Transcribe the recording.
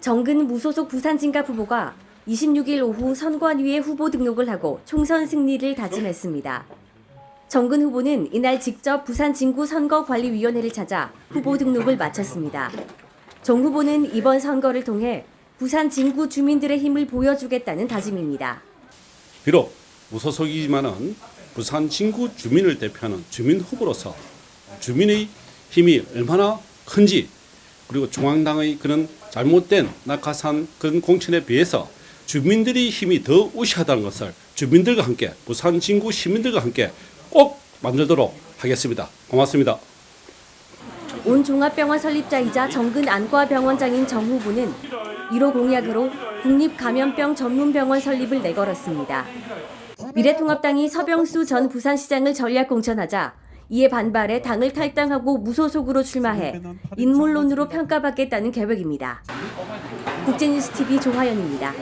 정근 무소속 부산진갑 후보가 26일 오후 선관위에 후보 등록을 하고 총선 승리를 다짐했습니다. 정근 후보는 이날 직접 부산 진구 선거관리위원회를 찾아 후보 등록을 마쳤습니다. 정 후보는 이번 선거를 통해 부산 진구 주민들의 힘을 보여주겠다는 다짐입니다. 비록 무소속이지만은 부산 진구 주민을 대표하는 주민 후보로서 주민의 힘이 얼마나 큰지 그리고 중앙당의 그런 잘못된 낙하산 그런 공천에 비해서 주민들의 힘이 더 우시하다는 것을 주민들과 함께 부산 진구 시민들과 함께 꼭 만들도록 하겠습니다. 고맙습니다. 온 종합병원 설립자이자 정근 안과병원장인 정 후보는 1호 공약으로 국립감염병 전문병원 설립을 내걸었습니다. 미래통합당이 서병수 전 부산시장을 전략 공천하자 이에 반발해 당을 탈당하고 무소속으로 출마해 인물론으로 평가받겠다는 계획입니다. 국제뉴스 TV 조화연입니다.